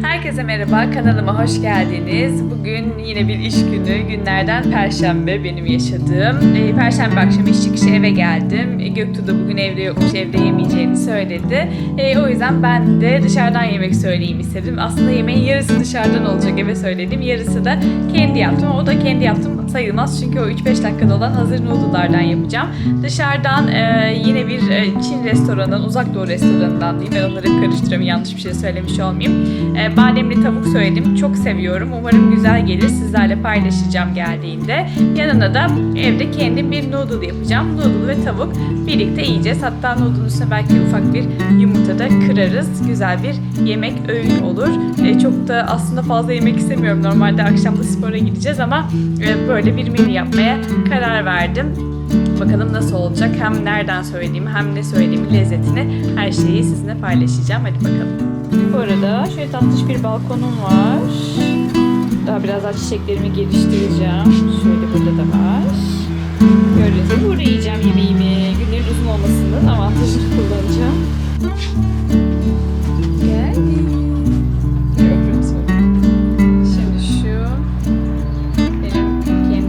Herkese merhaba, kanalıma hoş geldiniz. Bugün yine bir iş günü, günlerden Perşembe benim yaşadığım. Ee, Perşembe akşamı iş çıkışı eve geldim. Ee, Göktuğ da bugün evde yokmuş, evde yemeyeceğini söyledi. Ee, o yüzden ben de dışarıdan yemek söyleyeyim istedim. Aslında yemeğin yarısı dışarıdan olacak eve söyledim. Yarısı da kendi yaptım. O da kendi yaptım sayılmaz çünkü o 3-5 dakikada olan hazır noodle'lardan yapacağım. Dışarıdan e, yine bir e, Çin restoranından, uzak doğu restoranından diyeyim. Ben onları karıştıramıyorum, yanlış bir şey söylemiş olmayayım. E, bademli tavuk söyledim. Çok seviyorum. Umarım güzel gelir. Sizlerle paylaşacağım geldiğinde. Yanına da evde kendim bir noodle yapacağım. Noodle ve tavuk birlikte yiyeceğiz. Hatta noodle'ın üstüne belki ufak bir yumurta da kırarız. Güzel bir yemek öğün olur. E, çok da aslında fazla yemek istemiyorum. Normalde akşamda spora gideceğiz ama e, böyle bir menü yapmaya karar verdim. Bakalım nasıl olacak. Hem nereden söylediğimi hem ne söylediğimi lezzetini her şeyi sizinle paylaşacağım. Hadi bakalım. Bu arada şöyle tatlış bir balkonum var. Daha biraz daha çiçeklerimi geliştireceğim. Şöyle burada da var. Gördüğünüz gibi burada yiyeceğim yemeğimi. Günlerin uzun olmasının avantajını kullanacağım. Geldim.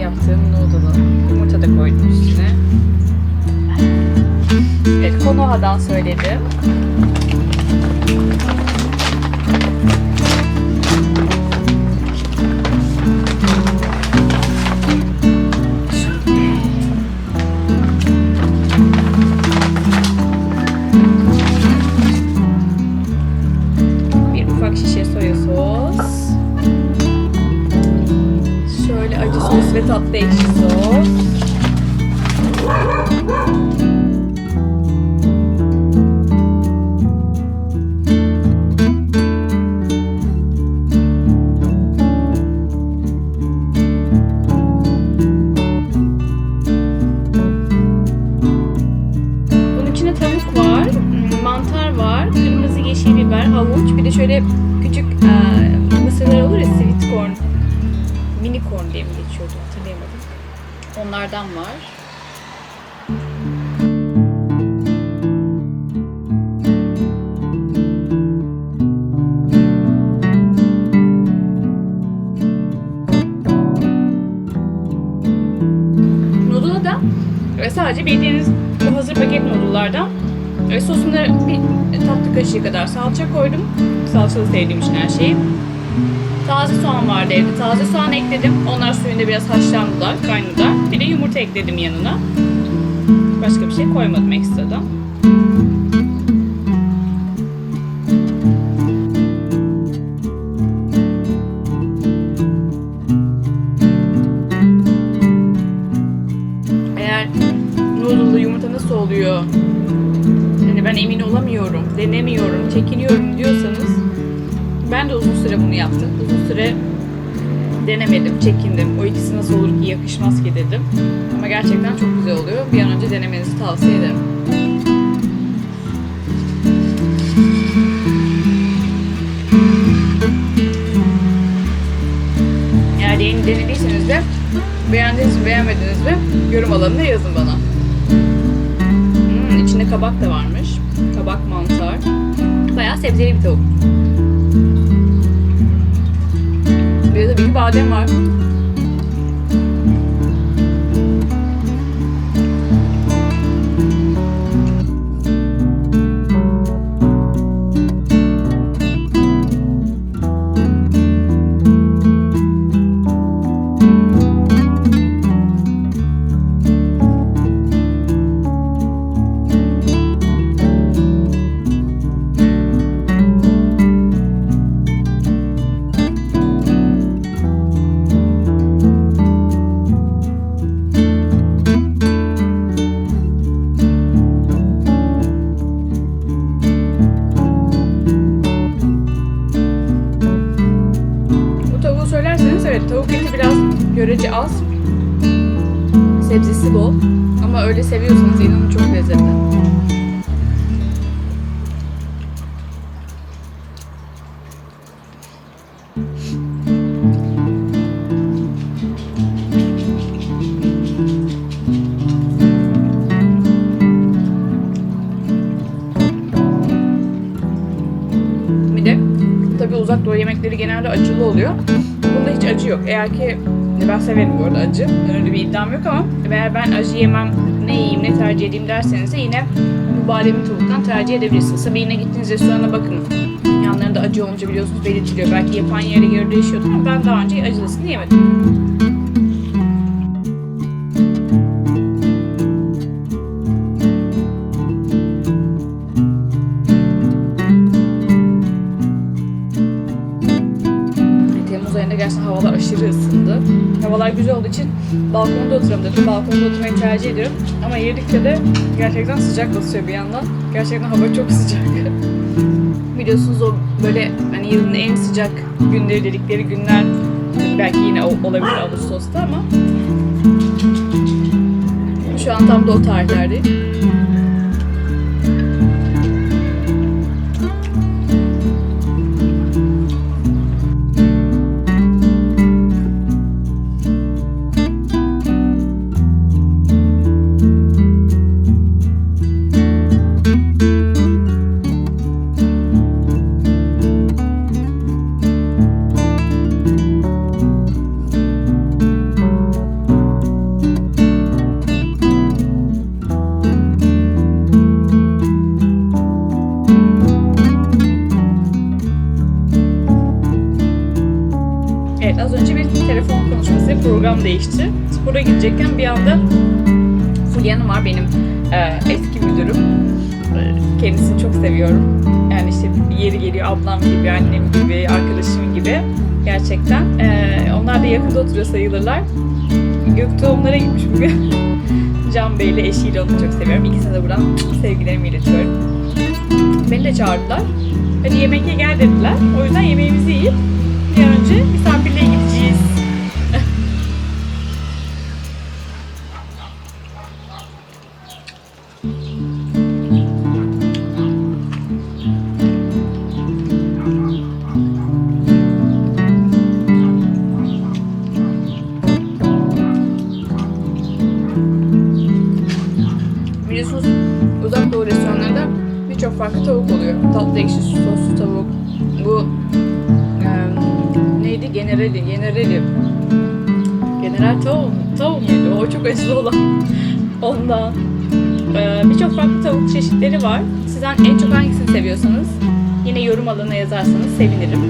Yaptığım noodle'ı. Yumurta da koydum üstüne. Evet, Konoha'dan söyledim. Şişe soya sos. Şöyle acı sos ve tatlı ekşi sos. Geçiyordu hatırlayamadım. Onlardan var. Noodle'a da e, sadece bildiğiniz bu hazır paket noodle'lardan e, sosuna bir tatlı kaşığı kadar salça koydum. Salçalı sevdiğim için her şeyi. Taze soğan vardı evde. Taze soğan ekledim. Onlar suyunda biraz haşlandılar, kaynadılar. Bir de yumurta ekledim yanına. Başka bir şey koymadım ekstradan. Eğer noodle'lı yumurta nasıl oluyor? Yani ben emin olamıyorum, denemiyorum, çekiniyorum diyorsanız ben de uzun süre bunu yaptım. Uzun süre denemedim, çekindim. O ikisi nasıl olur ki yakışmaz ki dedim. Ama gerçekten çok güzel oluyor. Bir an önce denemenizi tavsiye ederim. Eğer yeni denediyseniz de beğendiniz mi beğenmediniz mi yorum alanına yazın bana. Hmm, içinde kabak da varmış. Kabak mantar. Bayağı sebzeli bir tavuk. Badem var. Evet tavuk eti biraz görece az. Sebzesi bol. Ama öyle seviyorsanız inanın çok lezzetli. Bir de tabii uzak doğu yemekleri genelde acılı oluyor. Bunda hiç acı yok. Eğer ki ben severim bu arada acı. Öyle bir iddiam yok ama eğer ben acı yemem ne yiyeyim ne tercih edeyim derseniz de yine bu bademli tavuktan tercih edebilirsiniz. Tabii yine gittiğiniz restorana bakın. Yanlarında acı olunca biliyorsunuz belirtiliyor. Belki yapan yere göre değişiyordur ama ben daha önce acılısını yemedim. Ayında gerçekten havalar aşırı ısındı. Havalar güzel olduğu için balkonda oturuyorum dedim. Balkonda oturmayı tercih ediyorum. Ama yedikçe de gerçekten sıcak basıyor bir yandan. Gerçekten hava çok sıcak. Biliyorsunuz o böyle hani yılın en sıcak günleri dedikleri günler belki yine olabilir Ağustos'ta ama şu an tam da o tarihlerdeyim. Program değişti. Spora gidecekken bir anda Fulya Hanım var benim e, eski müdürüm. E, kendisini çok seviyorum. Yani işte yeri geliyor ablam gibi, annem gibi, arkadaşım gibi. Gerçekten. E, onlar da yakında oturuyor sayılırlar. Göktuğ onlara gitmiş bugün. Can Bey ile eşiyle onu çok seviyorum. İkisine de buradan sevgilerimi iletiyorum. Beni de çağırdılar. Hadi yemek ye gel dediler. O yüzden yemeğimizi yiyip bir önce misafirliğe farklı tavuk oluyor. Tatlı ekşi soslu tavuk. Bu eee, neydi? Generali. Generali. General tavuk, tavuk muydu? O çok acılı olan. Ondan. Eee, birçok farklı tavuk çeşitleri var. Sizden en çok hangisini seviyorsanız yine yorum alanına yazarsanız sevinirim.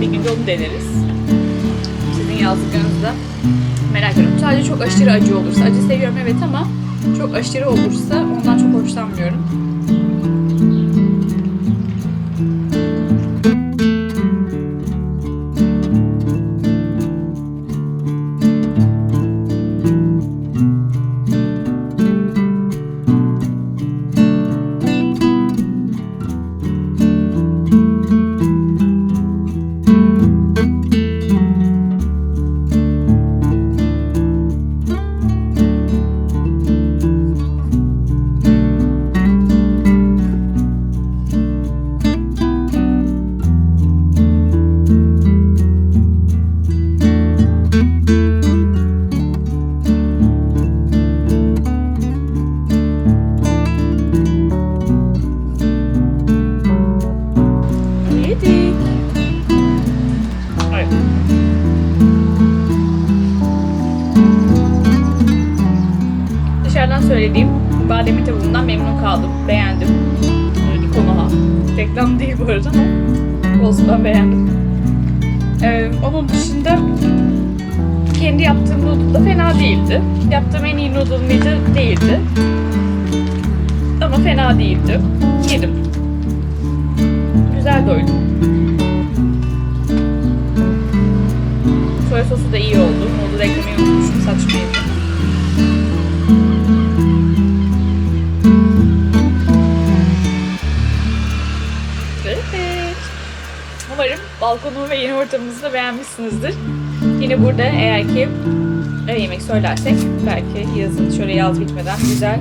Bir gün de onu deneriz. Sizin yazdıklarınızı da merak ediyorum. Sadece çok aşırı acı olursa, acı seviyorum evet ama çok aşırı olursa ondan çok hoşlanmıyorum. Söylediğim bademli tavuğundan memnun kaldım. Beğendim. Böyle Konoha. Reklam değil bu arada ama olsun ben beğendim. Ee, onun dışında kendi yaptığım noodle da fena değildi. Yaptığım en iyi noodle mıydı? Değildi. Ama fena değildi. Yedim. Güzel doydum. Soya sosu da iyi oldu. Noodle eklemeyi unutmuşum. Saçmaydı. Balkonumu ve yeni ortamımızı da beğenmişsinizdir. Yine burada eğer ki ev yemek söylersek belki yazın şöyle yaz bitmeden güzel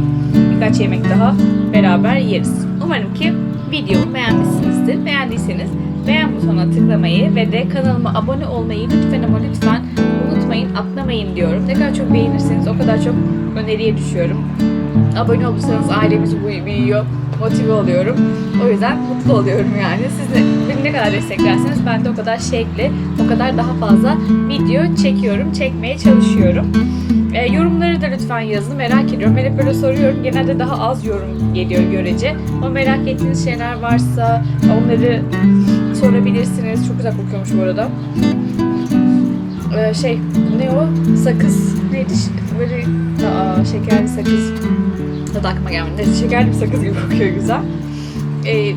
birkaç yemek daha beraber yeriz. Umarım ki videomu beğenmişsinizdir. Beğendiyseniz beğen butonuna tıklamayı ve de kanalıma abone olmayı lütfen ama lütfen unutmayın, atlamayın diyorum. Ne kadar çok beğenirseniz o kadar çok öneriye düşüyorum. Abone olursanız ailemiz büyüyor. Motive oluyorum. O yüzden mutlu oluyorum yani. Siz de beni ne kadar desteklerseniz ben de o kadar şevkli, o kadar daha fazla video çekiyorum, çekmeye çalışıyorum. E, yorumları da lütfen yazın. Merak ediyorum. Ben hep böyle soruyorum. Genelde daha az yorum geliyor görece. Ama merak ettiğiniz şeyler varsa onları sorabilirsiniz. Çok güzel kokuyormuş bu arada. E, şey, ne o? Sakız. Neydi? Böyle aa, şekerli sakız. Tadı aklıma gelmedi. Şekerli bir sakız gibi kokuyor güzel. E,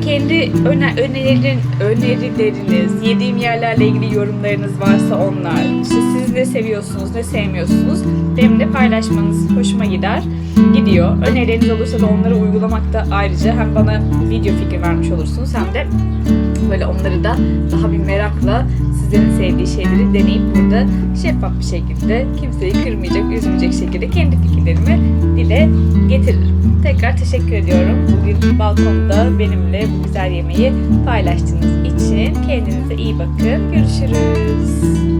kendi öne, önerilerin, önerileriniz, yediğim yerlerle ilgili yorumlarınız varsa onlar. İşte siz ne seviyorsunuz, ne sevmiyorsunuz benimle paylaşmanız hoşuma gider. Gidiyor. Önerileriniz olursa da onları uygulamakta ayrıca hem bana video fikri vermiş olursunuz hem de böyle onları da daha bir merakla sizlerin sevdiği şeyleri deneyip burada şeffaf bir şekilde kimseyi kırmayacak, üzmeyecek şekilde kendi fikirlerimi dile getiririm. Tekrar teşekkür ediyorum. Bugün balkonda benimle bu güzel yemeği paylaştığınız için. Kendinize iyi bakın. Görüşürüz.